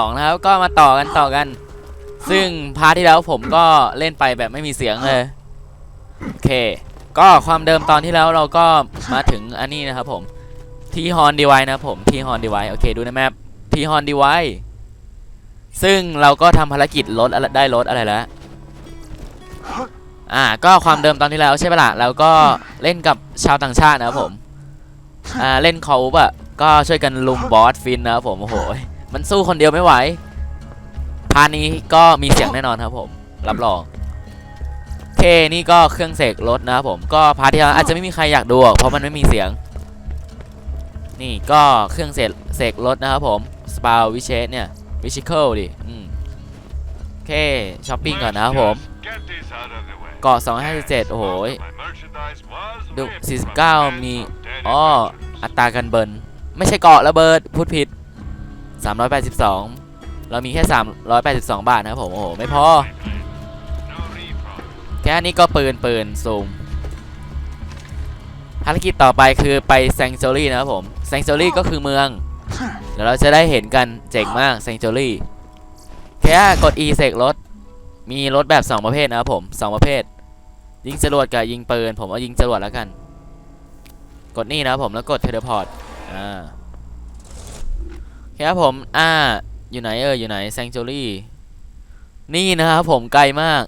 2 นะครับ ก็มาต่อกันต่อกัน ซึ่งพาร์ทที่แล้วผมก็เล่นไปแบบไม่มีเสียงเลยโอเค ก็ความเดิมตอนที่แล้วเราก็มาถึงอันนี้นะครับผมทีฮอนดีไวนะผมทีฮอนดีไวโอเคดูในแมปทีฮอนดีไวซึ่งเราก็ทำภารกิจรถอะได้รถอะไรแล้วอ่าก็ความเดิมตอนที่แล้วใช่ปะล่ะแล้วก็เล่นกับชาวต่างชาตินะครับผมอ่าเล่นคอลปะก็ช่วยกันลุมบอสฟินนะครับผมโอ้โห มันสู้คนเดียวไม่ไหวพาร์ทนี้ก็มีเสียงแน่นอนครับผม รับรองโอเคนี่ก็เครื่องเสกรถนะครับผม ก็พาร์ทที่แล้วอาจจะไม่มีใครอยากดูเพราะมันไม่มีเสียง นี่ก็เครื่องเสกเสกรถนะครับผมสปาวิเชสเนี่ยวิชิเคิลดิอืมโอเคช้อปปิ้งก่อนนะครับผมเกาะ257โอ้โหดู49 มีอ๋ออัตราการเบิร์นไม่ใช่เกาะระเบิดพูดผิด 382 เรามีแค่ 382 บาทนะครับผม โอ้โห ไม่พอ แค่นี้ก็ปืนปืนซูมภารกิจต่อไปคือไปแซง t จ r รี่นะครับผมแซง t จ r รี่ก็คือเมือง เดี๋ยวเราจะได้เห็นกันเจ๋งมากแซง t จ r รี่แค่กด E เสกรถ มีรถแบบ 2 ประเภทนะครับผม 2 ประเภท ยิงจรวดกับยิงปืน ผมเอายิงจรวดแล้วกัน กดนี่นะครับผมแล้วกดเทเลพอร์ตอ่าโอเคครับผมอ่าอยู่ไหนเอออยู่ไหน Sanctuary นี่นะครับผมไกลมาก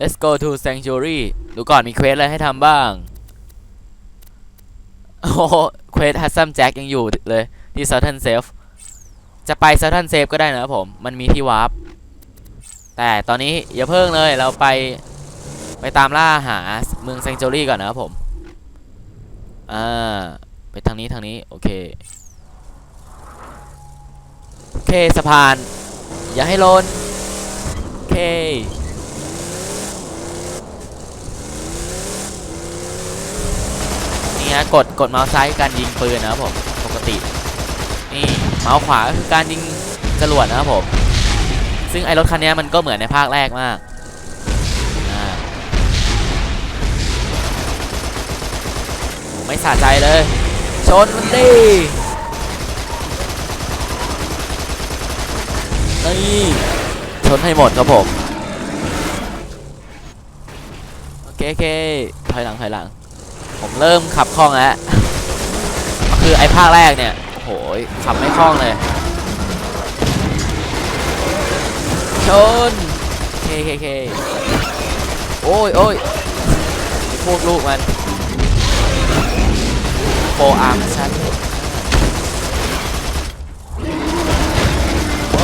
let's go to Sanctuary ดูก่อนมีเควสอะไรให้ทำบ้างโอ้เควสฮัสซัมแจ็คยังอยู่เลยที่ Southern Safe จะไป Southern Safe ก็ได้นะครับผม มันมีที่วาร์ปแต่ตอนนี้อย่าเพิ่งเลยเราไปไปตามล่าหาเมือง Sanctuary ก่อนนะครับผม อ่า ไปทางนี้ทางนี้ โอเค เคสะพาน อย่าให้ล้นโอเคนี่ฮะกดกดเมาส์ซ้ายการยิงปืนนะครับผมปกตินี่เมาส์ขวาก็คือการยิงจรวดนะครับผมซึ่งไอรถคันนี้มันก็เหมือนในภาคแรกมากไม่สะใจเลย ชนมันดิ นี่ชนให้หมดครับผม โอเคโอเคถอยหลังถอยหลัง ผมเริ่มขับคล่องแล้ว คือไอ้ภาคแรกเนี่ยโอ้โหขับไม่คล่องเลย ชนเคเคเคโอ้ยโอ้ยพวกลูกมันโฟอาร์มชัด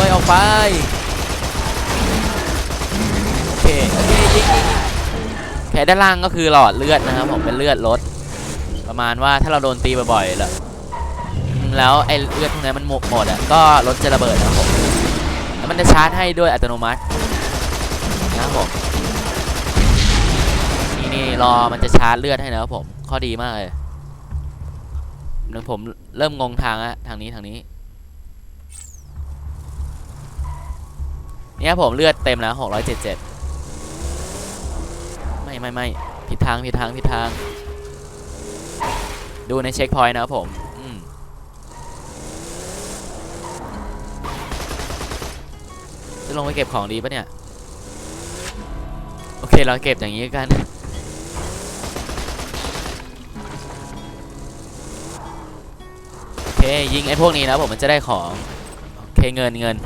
อออกไปโอเคโอเคยิงยิงแค่ด้านล่างก็คือหลอดเลือดนะครับผมเป็นเลือดลดประมาณว่าถ้าเราโดนตีบ่อยๆแล้วแล้วไอ้เลือดพวกนี้มันหมดหมดอะก็รถจะระเบิดนะครับผมแล้วมันจะชาร์จให้ด้วยอัตโนมัตินะครับผมนี่นี่รอมันจะชาร์จเลือดให้นะครับผมข้อดีมากเลยหนึ่งผมเริ่มงงทางอะทางนี้ทางนี้ เนี่ยผมเลือดเต็มแล้ว677ไม่ไม่ไม่ผิดทางผิดทางผิดทาง ดูในเช็คพอยต์นะครับผมอืมจะลงไปเก็บของดีปะเนี่ย โอเคเราเก็บอย่างนี้กัน โอเคยิงไอ้พวกนี้นะผมมันจะได้ของ โอเคเงินเงิน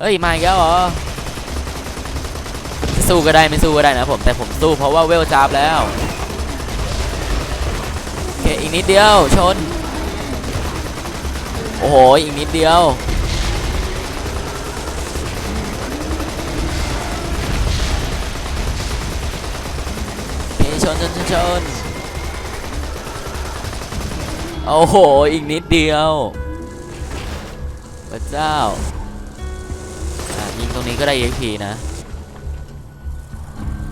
เฮ้ยมาอีกแล้วเหรอสู้ก็ได้ไม่สู้ก็ได้นะผมแต่ผมสู้เพราะว่าเวลจับแล้วโอเคอีกนิดเดียวชน โอ้โหอีกนิดเดียวเคชนชนชนชนโอ้โหอีกนิดเดียวพระเจ้า ยิงตรงนี้ก็ได้ EXP นะ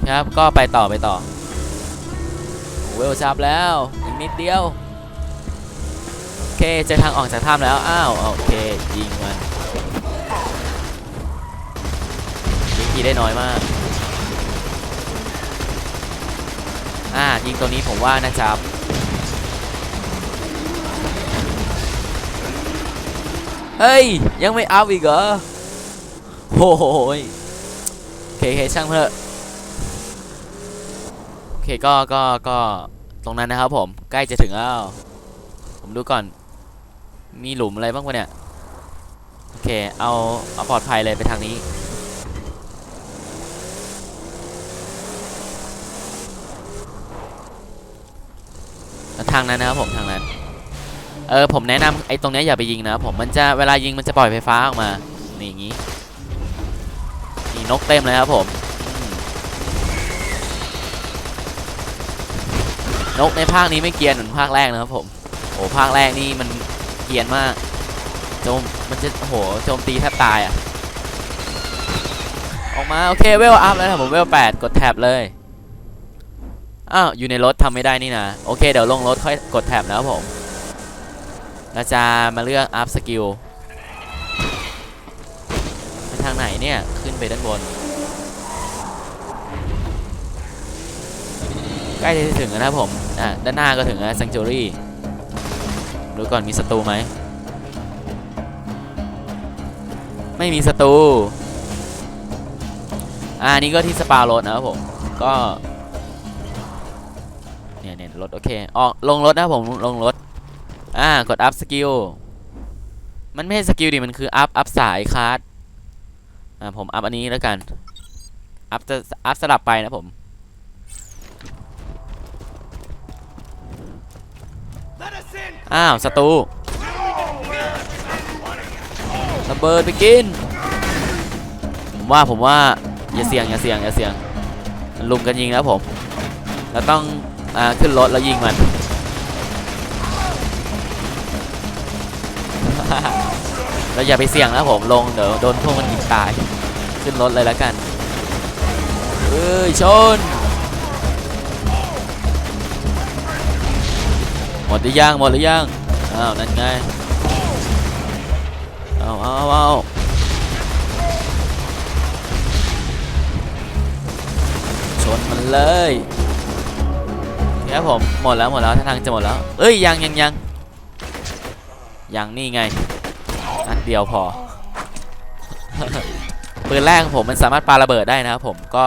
ครับก็ไปต่อไปต่อเวลชับแล้วอีกนิดเดียวโอเคเจอทางออกจากถ้ำแล้วอ้าวโอเคยิงมันยิงทีได้น้อยมากอ่ายิงตัวนี้ผมว่านะครับเฮ้ยยังไม่อัพอีกเหรอ โอ้โหโอเคเคช่างเถอะโอเคก็ก็ก็ตรงนั้นนะครับผมใกล้จะถึงแล้ว ผมดูก่อน มีหลุมอะไรบ้างวะเนี่ย โอเค เอาเอาปลอดภัยเลยไปทางนี้ ทางนั้นนะครับผมทางนั้น เออผมแนะนำไอ้ตรงนี้อย่าไปยิงนะครับผมมันจะเวลายิงมันจะปล่อยไฟฟ้าออกมานี่อย่างงี้ นกเต็มเลยครับผมนกในภาคนี้ไม่เกียนเหมือนภาคแรกนะครับผมโอ้ภาคแรกนี่มันเกียนมากโจมมันจะโหโจมตีแทบตายอะออกมาโอเคเวลอัพแล้วครับผมเวลแปดกดแท็บเลยอ้าวอยู่ในรถทำไม่ได้นี่นะโอเคเดี๋ยวลงรถค่อยกดแท็บนะครับผมเราจะมาเลือกอัพสกิลไปทางไหนเนี่ย ไปด้านบน ใกล้จะถึงแล้วนะผม อะ ด้านหน้าก็ถึงแล้ว Sanctuary ดูก่อนมีศัตรูไหม ไม่มีศัตรู อ่านี่ก็ที่สปารถนะครับผม ก็เนี่ยเนี่ยรถโอเคออกลงรถนะผมลงรถ อ่ากดอัพสกิล มันไม่ใช่สกิลดิมันคืออัพอัพสายคาร์ด ผมอัพอันนี้แล้วกัน อัพจะอัพสลับไปนะผมอ้าวศัตรูระเบิดไปกิน ผมว่าผมว่าอย่าเสี่ยงอย่าเสี่ยงอย่าเสี่ยงลุมกันยิงแล้วผมเราต้องอ่าขึ้นรถแล้วยิงมัน เราอย่าไปเสี่ยงนะผมลงเดี๋ยวโดนพวกมันยิงตาย ขึ้นรถเลยแล้วกันเอ้ยชน หมดหรือยังหมดหรือยังอ้าวนั่นไงเอาเอาเอาชนมันเลยครับผมหมดแล้วหมดแล้วท่าทางจะหมดแล้ว เอ้ยยังยังยังยังนี่ไง เดียวพอ ปืนแรกผมมันสามารถปาระเบิดได้นะครับผมก็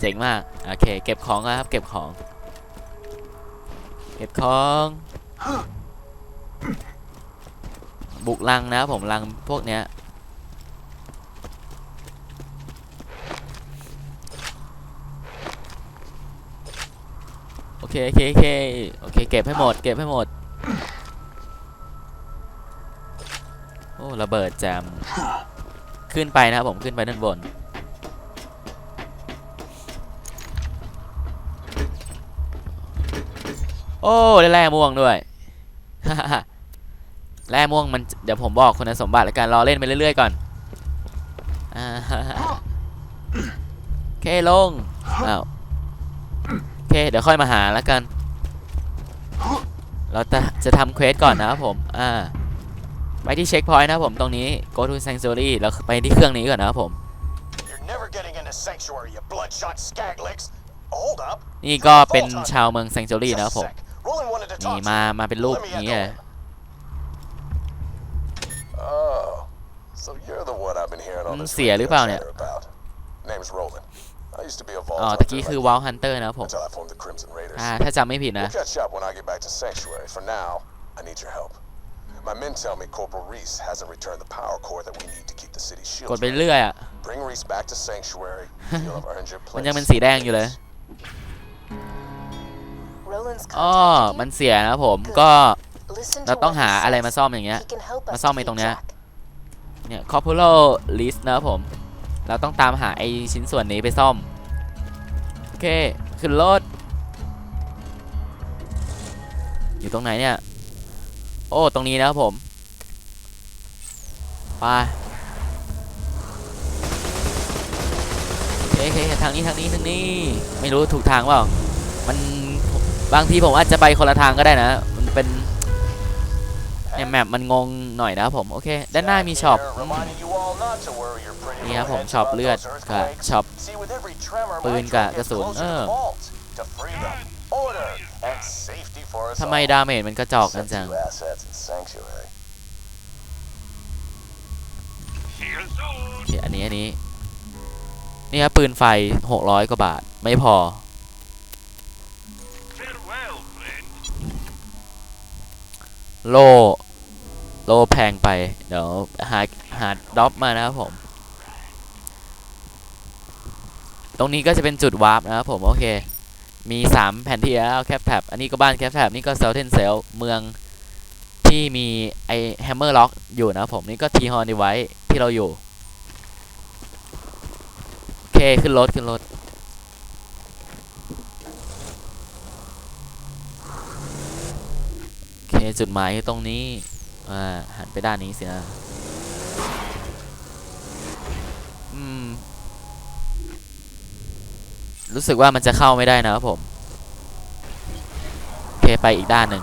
เจ๋งมาก โอเค เก็บของครับ เก็บของ เก็บของ บุกลังนะครับผมลังพวกเนี้ยโอเคโอเคโอเคโอเค เก็บให้หมด เก็บให้หมด โอ้ระเบิดแจมขึ้นไปนะครับผมขึ้นไปด้านบน โอ้ได้แร่ม่วงด้วยแร่ม่วงมันเดี๋ยวผมบอกคุณสมบัติแล้วกันรอเล่นไปเรื่อยๆก่อนโอเคลงอ้าวโอเคเดี๋ยวค่อยมาหาแล้วกัน เราจะจะทำเควสก่อนนะครับผม อ่า ไปที่เช็คพอยต์นะครับผมตรงนี้ go to sanctuary แล้วไปที่เครื่องนี้ก่อนนะครับผม You're never getting into sanctuary, you bloodshot skaglicks. Hold up. นี่ก็เป็นชาวเมือง sanctuary นะครับผม Just a sec. Roland wanted to นี่ talk to มา you. มาเป็นรูป Let me นี้ handle เลย it. Oh, so you're the one I've been hearing all มัน this เสียหรือเปล่าเนี่ย chatter about. Name's Roland. I used to be a อ๋อ vault ตะกี้ hunter คือ like ว a l Hunter นะครับผม until I formed the Crimson Raiders. อ่าถ้าจำไม่ผิดนะ We'll catch up when I get back to Sanctuary. For now, I need your help. My men tell me Corporal Reese hasn't returned the power core that we need to keep the city กด shields. ไปเรื่อยอะ Bring Reese back to Sanctuary. You'll have earned your มัน place. ยังเป็นสีแดงอยู่เลย Roland's อ๋อ contacted มัน you? เสียนะครับผมก็ Listen เรา to ต้อง what หา he อะไร says. มาซ่อมอย่างเงี้ย He can help us มาซ่อม to ไอ้ keep ตรงเนี้ย track. เนี่ย corporal list นะครับผม เราต้องตามหาไอชิ้นส่วนนี้ไปซ่อม โอเค ขึ้นรถ อยู่ตรงไหนเนี่ย โอ้ ตรงนี้นะครับผม ไปโอเคโอเคทางนี้ทางนี้ทางนี้ ไม่รู้ถูกทางเปล่า มันบางทีผมอาจจะไปคนละทางก็ได้นะ มันเป็นเนี่ยแมปมันงงหน่อยนะครับผม โอเค ด้านหน้ามีช็อป Reminding you all not to worry your pretty นี่ครับ little ผม heads ช็อป about เลือด those กับ earthquakes. ช็อป See, with every tremor, my ปืน drone กับ gets กระสุน closer เอ to อ the vault, to freedom, order, and safety for us ทำไม all. ดาเมจมันกระจอกกัน Except จัง you assets in Sanctuary. you soon. โอเคอันนี้อันนี้ นี่ครับปืนไฟ600กว่าบาท ไม่พอ Farewell, friend. โล โลแพงไป เดี๋ยวหาหาด็อปมานะครับผม ตรงนี้ก็จะเป็นจุดวาร์ปนะครับผม โอเค มี 3 แผนที่แล้วแคปแท็บอันนี้ก็บ้านแคปแท็บนี่ก็เซลเทนเซลเมืองที่มีไอแฮมเมอร์ล็อกอยู่นะผมนี่ก็ทีฮอนดีไว้ที่เราอยู่โอเคขึ้นรถขึ้นรถโอเคจุดหมายคือตรงนี้อ่าหันไปด้านนี้สินะ อืม รู้สึกว่ามันจะเข้าไม่ได้นะครับผมโอเคไปอีกด้านหนึ่ง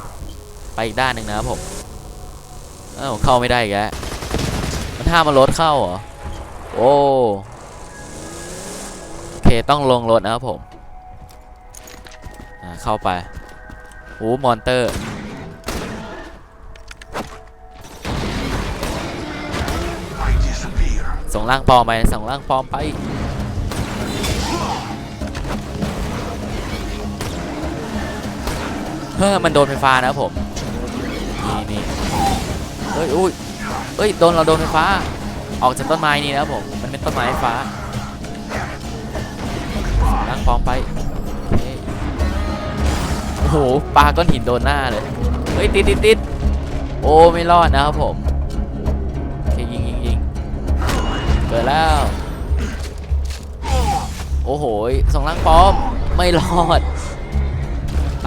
ไปอีกด้านหนึ่งนะครับผมเอ้าเข้าไม่ได้อีกแล้วมันห้ามมารถเข้าเหรอโอ้โอเคต้องลงรถนะครับผมเข้าไปโอ้มอนเตอร์ส่งร่างปลอมไปส่งร่างปลอมไป เฮ้ยมันโดนไฟฟ้านะครับผมนี่นี่เฮ้ยอุ้ยเฮ้ยโดนเราโดนไฟฟ้า ออกจากต้นไม้นี่นะครับผมมันเป็นต้นไม้ไฟฟ้าส่งร่างปอมไปโอ้โหปลาก้อนหินโดนหน้าเลยเฮ้ยติดติดติดโอ้ไม่รอดนะครับผมโอเคยิงยิงยิงเกิดแล้ว โอ้โหส่งร่างปอมไม่รอด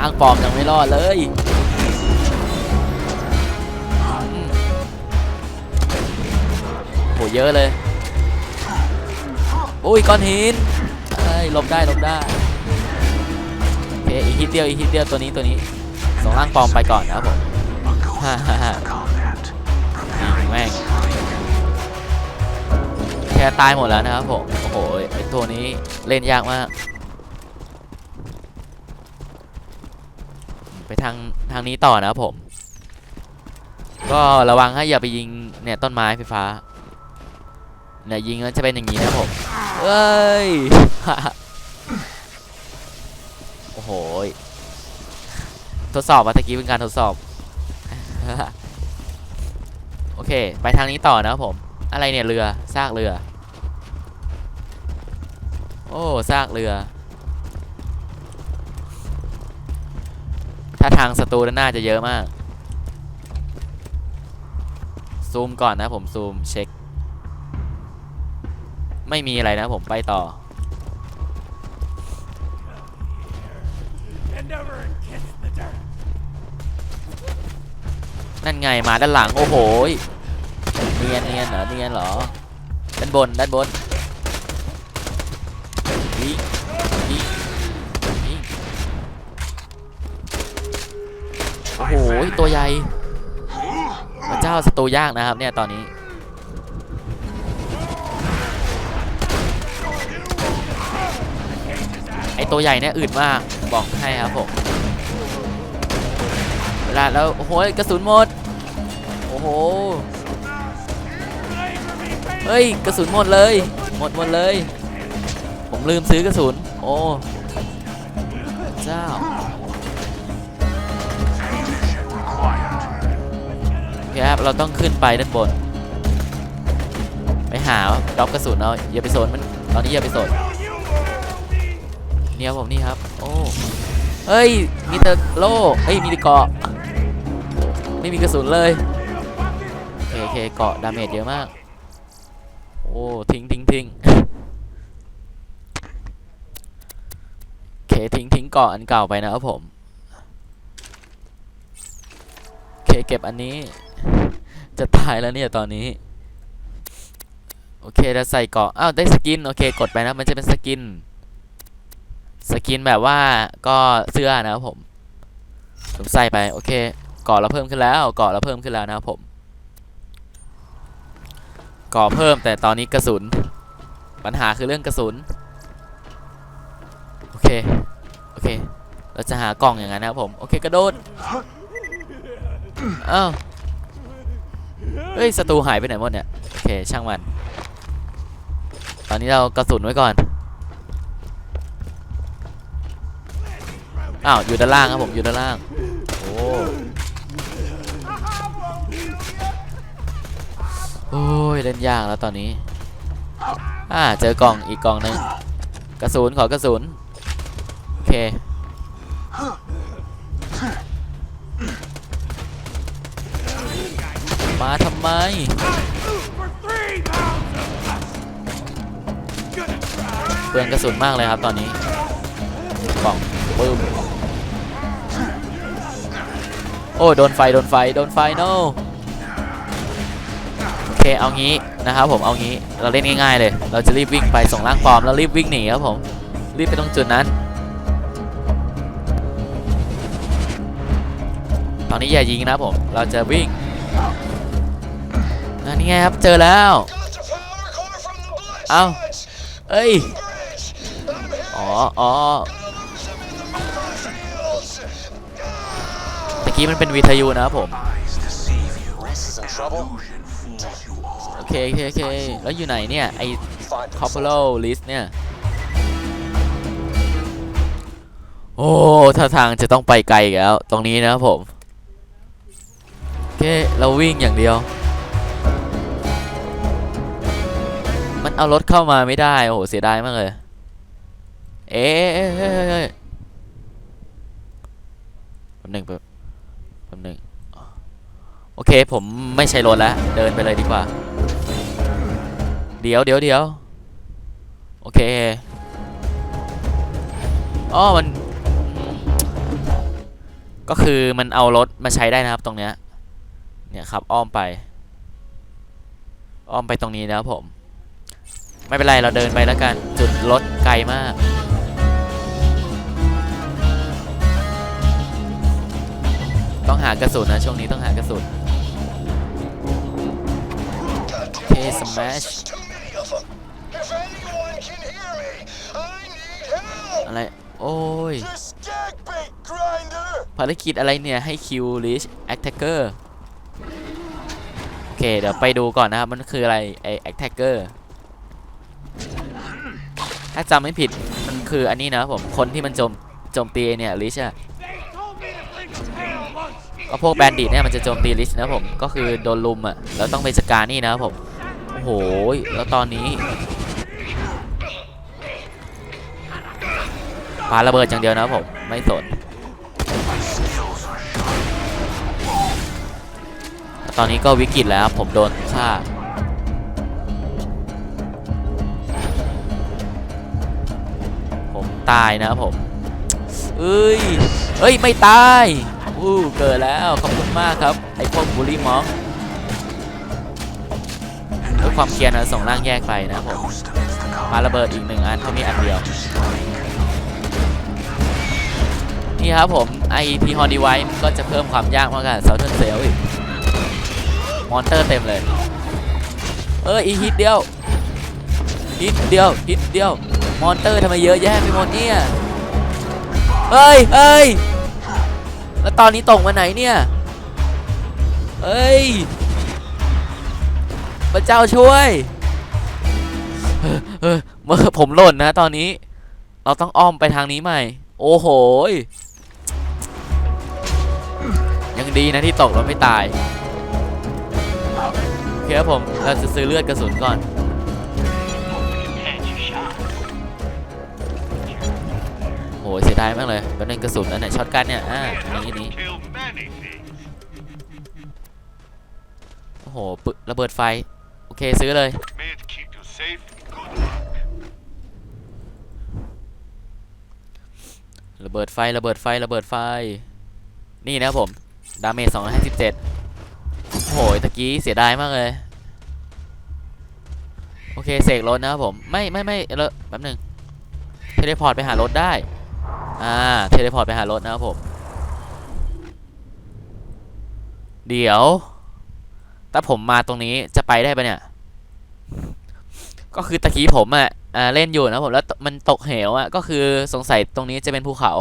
ร่างปอมยังไม่รอดเลยโหเยอะเลยอุ้ยก้อนหินเอ้ยลบได้ลบได้โอเคอีกทีเดียวอีกทีเดียวตัวนี้ตัวนี้ส่งร่างปลอมไปก่อนนะครับผมฮ่าฮ่าฮ่าแม่งแค่ตายหมดแล้วนะครับผมโอ้โหไอตัวนี้เล่นยากมาก ไปทางทางนี้ต่อนะครับผม ก็ระวังให้อย่าไปยิงเนี่ยต้นไม้ไฟฟ้าเนี่ยยิงแล้วจะเป็นอย่างนี้นะผมเอ้ย โอ้โห ทดสอบมาตะกี้เป็นการทดสอบ โอเค ไปทางนี้ต่อนะครับผม อะไรเนี่ยเรือ ซากเรือ โอ้ ซากเรือ ถ้าทางศัตรูด้านหน้าจะเยอะมาก ซูมก่อนนะผมซูมเช็ค ไม่มีอะไรนะผมไปต่อ นั่นไงมาด้านหลัง โอ้โห เนียนเนียนเหรอ เนียนเหรอ ด้านบน ด้านบน ยตัวใหญ่พระเจ้าศัตรูยากนะครับเนี่ยตอนนี้ไอตัวใหญ่เนี่ยอื่นมากบอกให้ครับผมเวลาแล้วโอ้โหกระสุนหมดโอ้โหเฮ้ยกระสุนหมดเลย หมดหมดเลย ผมลืมซื้อกระสุนโอ้เจ้า เคครับเราต้องขึ้นไปด้านบน ไปหาด็อกกระสุนเอาอย่าไปสนมันตอนนี้อย่าไปสนเนี่ยผมนี่ครับ โอ้เฮ้ยมีแต่โล่เฮ้ยมีแต่เกาะไม่มีกระสุนเลยโอเคโอเคเกาะดาเมจเยอะมาก โอ้ทิ้งทิ้งทิ้งโอเคทิ้งทิ้งเกาะอันเก่าไปนะครับผมโอเคเก็บอันนี้ จะตายแล้วเนี่ยตอนนี้ โอเคจะใส่เกาะอ้าวได้สกิน โอเค กดไปนะมันจะเป็นสกิน สกินแบบว่าก็เสื้อนะครับผมผมใส่ไป โอเคเกาะเราเพิ่มขึ้นแล้วเกาะเราเพิ่มขึ้นแล้วนะครับผมเกาะเพิ่มแต่ตอนนี้กระสุน ปัญหาคือเรื่องกระสุน โอเค โอเค เราจะหากล่องอย่างนั้นนะครับผม โอเคกระโดดอ้าว เฮ้ยศัตรูหายไปไหนหมดเนี่ย โอเค ช่างมัน ตอนนี้เรากระสุนไว้ก่อน อ้าว อยู่ด้านล่างครับผม อยู่ด้านล่าง โอ้โอ้ย เล่นยากแล้วตอนนี้ อ่า เจอกล่องอีกกล่องหนึ่งกระสุนขอกระสุน โอเค มาทำไม เปลืองกระสุนมากเลยครับตอนนี้กล่องปึ้มโอ้โดนไฟโดนไฟโดนไฟ no โอเคเอางี้นะครับผมเอางี้เราเล่นง่ายๆเลย เราจะรีบวิ่งไปส่งร่างปลอมแล้วรีบวิ่งหนีครับผมรีบไปตรงจุดนั้น ตอนนี้อย่ายิงนะผมเราจะวิ่ง อันนี้ไงครับเจอแล้วเอาเอ้ยอ๋ออ๋อตะกี้มันเป็นวิทยุนะครับผมโอเคโอเคโอเคแล้วอยู่ไหนเนี่ยไอ้คอปเปโล่ลิสเนี่ยโอ้ท่าทางจะต้องไปไกลแล้ว ตรงนี้นะครับผม โอเค เราวิ่งอย่างเดียว มันเอารถเข้ามาไม่ได้ โอ้โห เสียดายมากเลย เอ๊ะแป๊บหนึ่งแป๊บแป๊บหนึ่งโอเค ผมไม่ใช้รถแล้ว เดินไปเลยดีกว่า เดี๋ยวเดี๋ยวเดี๋ยวโอเคอ๋อมัน ก็คือมันเอารถมาใช้ได้นะครับตรงเนี้ย เนี่ยครับ อ้อมไป อ้อมไปตรงนี้นะครับผม ไม่เป็นไรเราเดินไปแล้วกัน จุดรถไกลมาก ต้องหากระสุนนะ ช่วงนี้ต้องหากระสุน Okay, smash. There's too many of them. If anyone can hear me, I need help. อะไร โอ้ย ภารกิจอะไรเนี่ย ให้คิวลิชแอคแทกเกอร์โอเค เดี๋ยวไปดูก่อนนะครับ มันคืออะไรไอแอคแทกเกอร์ ถ้าจำไม่ผิดมันคืออันนี้นะผมคนที่มันโจมโจมตีเนี่ยลิชอะก็พวกแบนดิตเนี่ยมันจะโจมตีลิชนะผมก็คือโดนลุมอะแล้วต้องไปจัดการนี่นะผมโอ้โหแล้วตอนนี้ปาระเบิดอย่างเดียวนะผมไม่สนตอนนี้ก็วิกฤตแล้วผมโดนฆ่า ตายนะครับผมเอ้ยเอ้ย ไม่ตายอู้เกิดแล้ว ขอบคุณมากครับ ไอพวกบูลลี่มองด้วยความเกรียร์นะส่งร่างแยกไปนะครับผมมาระเบิดอีกหนึ่งอันเขามีอันเดียว นี่ครับผม IP h o n d e v i c e ก็จะเพิ่มความยากมากกว่า Southern Sail อีก มอนเตอร์เต็มเลย เอออีฮิตเดียวฮิตเดียวฮิตเดียว มอนเตอร์ทำไมเยอะแยะไปหมดเนี่ยเฮ้ยเฮ้ยแล้วตอนนี้ตกมาไหนเนี่ยเฮ้ยพระเจ้าช่วยเออเออเมื่อผมหล่นนะตอนนี้ เราต้องอ้อมไปทางนี้ใหม่ โอ้โหยยังดีนะที่ตกแล้วไม่ตายโอเคครับผมเราจะซื้อเลือดกระสุนก่อน เสียดายมากเลยแล้วนึงกระสุนอันไหนช็อตกันเนี่ยอ่าอันนี้นี้โอ้โหปึระเบิดไฟ โอเคซื้อเลย ระเบิดไฟระเบิดไฟระเบิดไฟ นี่นะผม ดาเมจ257โอ้โหตะกี้เสียดายมากเลย โอเคเสกรถนะครับผม ไม่ไม่ไม่เออแป๊บหนึงเทเลพอร์ตไปหารถได้ อ่า เทเลพอร์ตไปหารถนะครับผม เดี๋ยว ถ้าผมมาตรงนี้จะไปได้ปะเนี่ย ก็คือตะกี้ผมอะอ่าเล่นอยู่นะผมแล้วมันตกเหวอะก็คือสงสัยตรงนี้จะเป็นภูเขา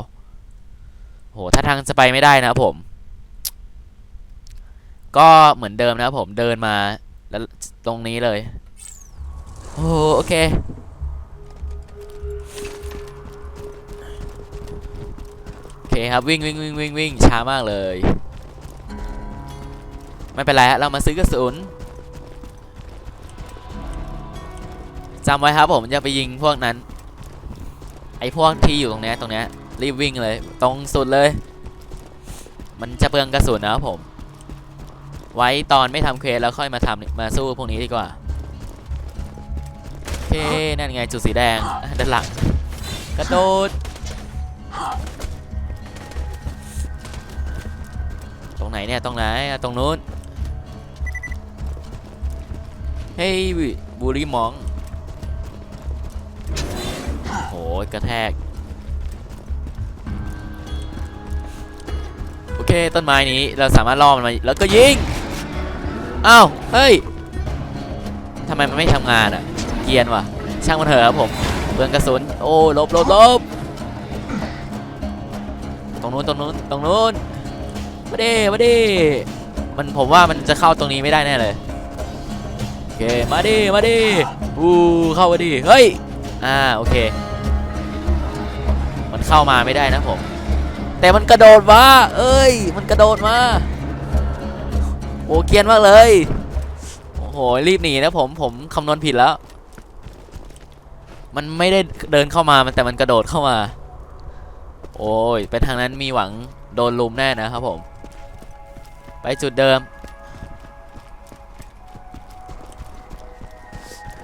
โห ถ้าทางจะไปไม่ได้นะครับผม ก็เหมือนเดิมนะครับผมเดินมาแล้วตรงนี้เลย โอ้โอเค ครับวิ่งวิ่งวิ่งวิ่งวิ่งช้ามากเลย ไม่เป็นไรฮะเรามาซื้อกระสุนจำไว้ครับผมอย่าไปยิงพวกนั้น ไอ้พวกที่อยู่ตรงเนี้ยตรงเนี้ยรีบวิ่งเลย ตรงสุดเลย มันจะเปลืองกระสุนนะครับผม ไว้ตอนไม่ทำเควสแล้วค่อยมาทำมาสู้พวกนี้ดีกว่าโอเคนั่นไงจุดสีแดงด้านหลังกระโดด นเนี่ยตรงไหนตรงนู้นเฮ้ยบูรีมองโหกระแทก โอเคต้นไม้นี้เราสามารถล่อมันมาแล้วก็ยิงอ้าวเฮ้ยทำไมมันไม่ทำงานอะเกียนว่ะ ช่างมันเถอะครับผมเปลืองกระสุนโอ้ลบลบลบตรงนู้นตรงนู้นตรงนู้น มาดิมาดิมันผมว่ามันจะเข้าตรงนี้ไม่ได้แน่เลยโอเคมาดิมาดิอู้เข้ามาดิเฮ้ยอ่าโอเค มันเข้ามาไม่ได้นะผม แต่มันกระโดดมาเอ้ย มันกระโดดมาโอเกียนมากเลยโอ้โหรีบหนีนะผมผมคำนวณผิดแล้ว มันไม่ได้เดินเข้ามามันแต่มันกระโดดเข้ามา โอ้ยไปทางนั้นมีหวังโดนลุมแน่นะครับผม ไปจุดเดิม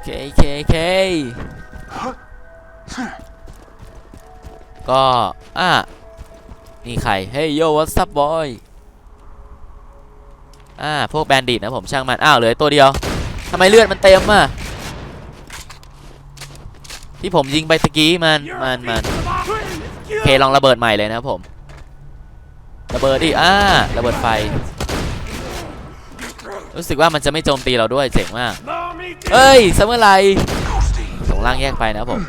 เคเคเคก็ อะ นี่ใคร เฮ้ยโย what's up boy อ่า พวกแบนดิตนะผมช่างมัน อ้าว เหลือตัวเดียวทำไมเลือดมันเต็มอะ ที่ผมยิงไปตะกี้มัน มัน มันเคลองระเบิดใหม่เลยนะผม ระเบิดดิอ่า ระเบิดไฟ รู้สึกว่ามันจะไม่โจมตีเราด้วยเจ๋งมากเอ้ยสมัยไรส่งล่างแยกไปนะครับผม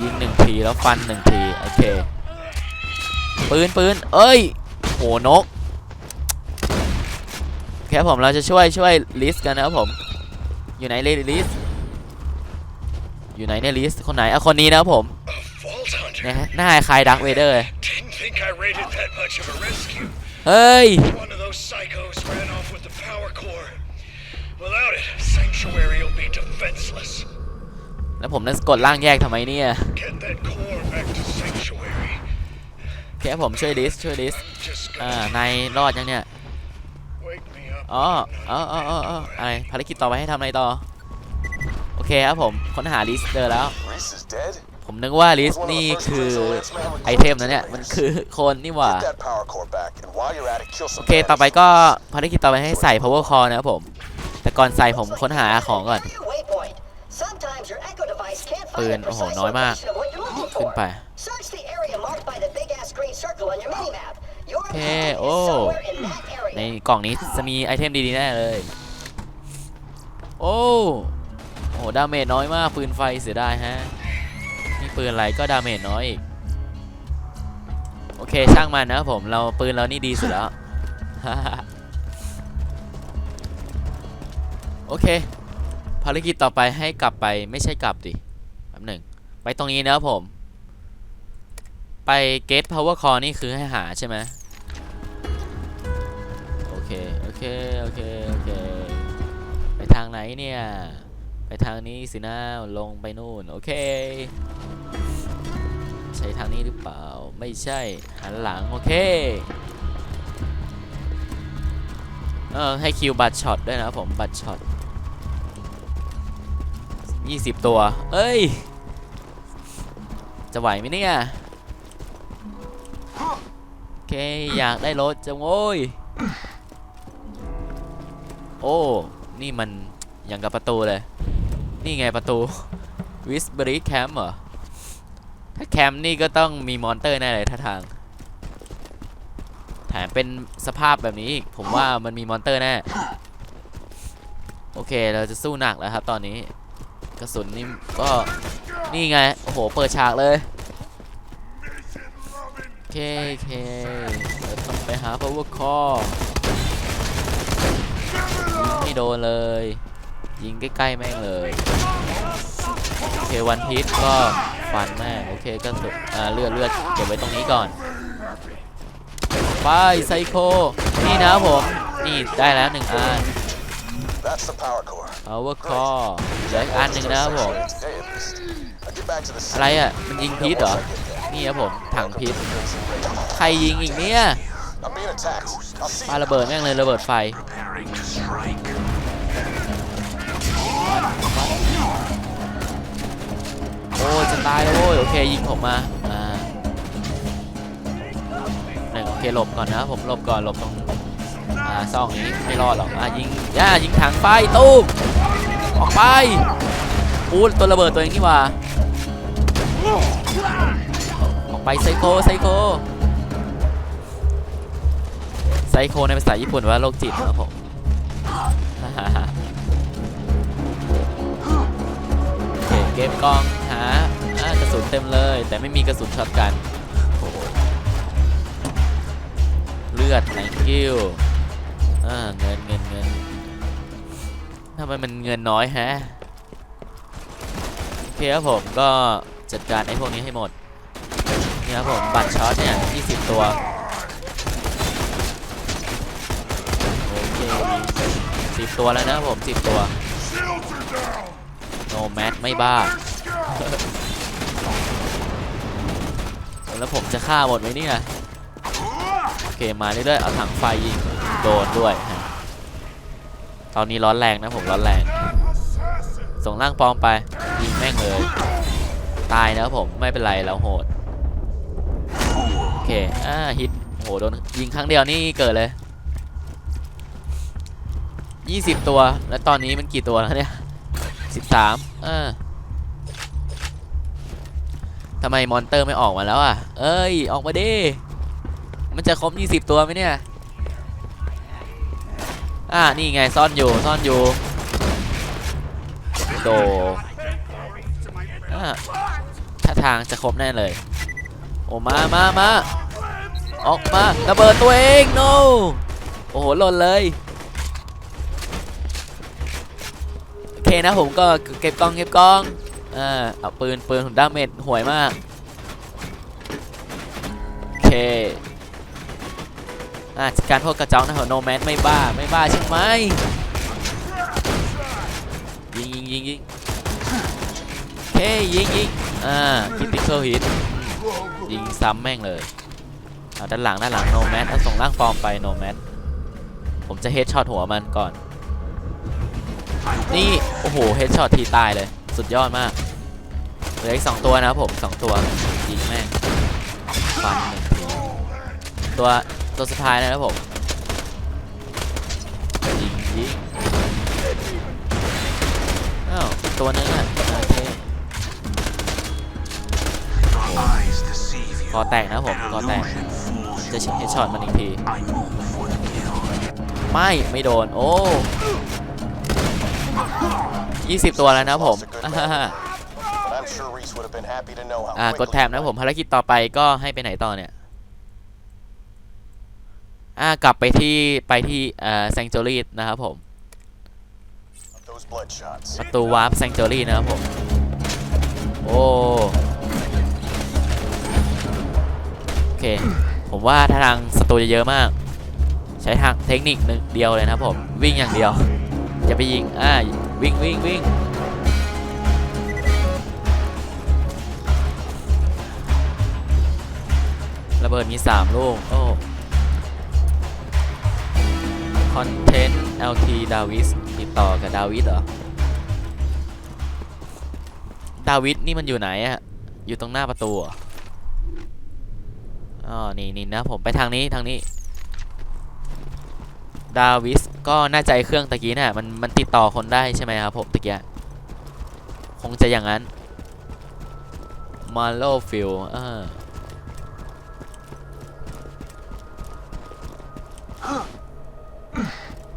ยิงหนึ่งทีแล้วฟันหนึ่งทีโอเคปืนปืนเอ้ยโหนกโอเคครับผมเราจะช่วยช่วยลิสกันนะครับผม อยู่ไหนเลยลิสอยู่ไหนเนี่ยลิสคนไหนอะคนนี้นะครับผม Vault hunter. เนี่ยฮะหน้าคล้ายดักเวเดอร์ Didn't think I rated that much of a rescue. เฮ้ย Sanctuary will be defenseless. แล้วผมนั้นกดล่างแยกทำไมเนี่ย Get that core back to Sanctuary. โอเคครับผมช่วยลิสช่วยลิส Just อ่า gonna นายรอดยังเนี่ย wake me up. อ๋ออ๋ออ๋ออ๋ออ๋ออะไรภารกิจต่อไปให้ทำอะไรต่อ โอเคครับผม ค้นหาลิสเจอแล้ว Reese is dead? ผมนึกว่าลิสนี่คือไอเทมนะเนี่ย มันคือคนนี่หว่า Get that power core back, and while you're at it, kill โอ some เค ต่อไป bandits. ก็ภารกิจต่อไปให้ใส่ power core นะครับผม แต่ก่อนใส่ผมค้นหาของก่อน Waypoint. Sometimes your echo device can't ปื find น the โอ้โห precise น้อยมาก location of what you're looking ขึ้น for. ไป Search the area marked by the big ass green circle on your minimap. Your Okay, objective is oh. somewhere in that ใน area. กล่องนี้จะมีไอเทมดีๆแน่เลย โอ้โหดาเมจน้อยมากปืนไฟเสียดายฮะนี่ปืนอะไรก็ดาเมจน้อยอีกโอเคช่างมันนะครับผมเราปืนเรานี่ดีสุดแล้ว เค ภารกิจต่อไปให้กลับไปไม่ใช่กลับดิแป๊บหนึ่งไปตรงนี้นะครับผม ไป get power core นี่คือให้หาใช่ไหมโอเค โอเค โอเค โอเค ไปทางไหนเนี่ย ไปทางนี้สินะลงไปนู่น โอเค ใช่ทางนี้หรือเปล่า ไม่ใช่ หันหลัง โอเค เออ ให้คิวบัตรช็อตด้วยนะผม บัตรช็อต 20 ตัว เอ้ย จะไหวไหมเนี่ย โอเค อยากได้รถจังโว้ย โอ้ นี่มันอย่างกับประตูเลย นี่ไงประตู วิสบริแคมป์เหรอ ถ้าแคมป์นี่ก็ต้องมีมอนเตอร์แน่เลยท่าทาง แถมเป็นสภาพแบบนี้อีก ผมว่ามันมีมอนเตอร์แน่ โอเค เราจะสู้หนักแล้วครับตอนนี้ กระสุนนี่ก็นี่ไง โอ้โห เปิดฉากเลยโอเคโอเคเราต้องไปหา power core ยิงไม่โดนเลย ยิงใกล้ๆแม่งเลยโอเควันพีชก็ฟันแม่โอเคก็สุดเลือดเลือดเก็บไว้ตรงนี้ก่อนไปไซโค นี่นะผม นี่ได้แล้วหนึ่งอัน power core. เอาเวอร์คอเหลืออีกอันหนึ่งนะครับผม Today at least. Now get back to the อะไรอะ มันยิงพิษเหรอ นี่ครับผมถังพิษ ใครยิงอีกเนี่ย I'm being attacked. I'll see ปาระเบิดแม่งเลยระเบิดไฟ Preparing to strike. โอ้ยจะตายแล้วโว้ยโอเคยิงผมมา อ่าหนึ่งโอเคหลบก่อนนะผมหลบก่อนหลบตรง อ่าซ่องนี้ไม่รอดหรอกอ่ายิงย่ายิงถังไฟตู้มออกไปอู้ตัวระเบิดตัวเองนี่ว่าออกไปไซโคไซโคไซโคในภาษาญี่ปุ่นว่าโรคจิตนะครับผมโอเคเกมกองหากระสุนเต็มเลย แต่ไม่มีกระสุนช็อตกันโอ้โหเลือด thank you อ่าเงินเงินเงินทำไมมันเงินน้อยฮะโอเคครับผมก็จัดการไอ้พวกนี้ให้หมดนี่ครับผมบัตรช็อตเนี่ย20 ตัวโอเคสิบตัวแล้วนะผมสิบตัวโนแมทไม่บ้าแล้วผมจะฆ่าหมดไหมเนี่ยโอเคมาเรื่อยๆเอาถังไฟยิง โดนด้วยฮะตอนนี้ร้อนแรงนะผมร้อนแรง ส่งร่างปลอมไปยิงแม่งเลยตายนะผมไม่เป็นไรเราโหดโอเคอ่าฮิตโหโดนยิงครั้งเดียวนี่เกิดเลย20ตัว แล้วตอนนี้มันกี่ตัวแล้วเนี่ย13อ่าทำไมมอนเตอร์ไม่ออกมาแล้วอะ เอ้ย ออกมาดิ มันจะครบ 20 ตัวไหมเนี่ย อ่านี่ไงซ่อนอยู่ซ่อนอยู่โดอ่าถ้าทางจะครบแน่เลย โอ้มามามาออกมาระเบิดตัวเอง no โอ้โหหล่นเลยโอเคนะผมก็เก็บกล้องเก็บกล้องอ่าเอาปืนปืนผมดาเมจห่วยมากโอเค อ่าการพวกกระจอกนะเหรอโนแมนไม่บ้าไม่บ้าใช่ไหมยิงยิงยิงยิงโอเคยิงยิงอ่าคิติคอลฮิตยิงซ้ำแม่งเลยเอาด้านหลังด้านหลังโนแมนเอาส่งร่างฟอร์มไปโนแมนผมจะเฮดช็อตหัวมันก่อน นี่ โอ้โหเฮดช็อตทีตายเลย สุดยอดมากเหลืออีกสองตัวนะผมสองตัวยิงแม่งฟันหนึ่งทีตัว ตัวสุดท้ายนะครับผมยิงยิงอ้าวอีกตัวนึงอะโอเค Lies deceive you. คอแตกนะครับผมคอแตก Illusion fools จะ you. เฮดช็อตมันอีกที I move for the kill. ไม่ไม่โดน โอ้20ตัวแล้วนะครับผมอ่าฮ่าฮ่า But I'm sure Reese would have been happy to know how อ่ากด quickly แถบนะครับผมภารกิจต่อไปก็ให้ไปไหนต่อเนี่ย อ่ากลับไปที่ไปที่เอ่อแซงจูรี่นะครับผม those bloodshots. ประตูวาร์ปแซงจูรี่นะครับผมโอ้โอเคผมว่าถ้าทางศัตรูจะเยอะมาก ใช้ทางเทคนิคหนึ่งเดียวเลยนะครับผมวิ่งอย่างเดียวอย่าไปยิงอ่าวิ่งวิ่งวิ่งระเบิดมี 3 ลูกโอ้ คอนเทนต์ LT ดาวิสติดต่อกับดาวิสเหรอ ดาวิดนี่มันอยู่ไหนอะอยู่ตรงหน้าประตูเหรออ๋อ นี่นี่นะ ผมไปทางนี้ทางนี้ ดาวิสก็น่าใจเครื่องตะกี้น่ะมันมันติดต่อคนได้ใช่ไหมครับผมตะกี้คงจะอย่างนั้น มาโลฟิลเออ Yeah.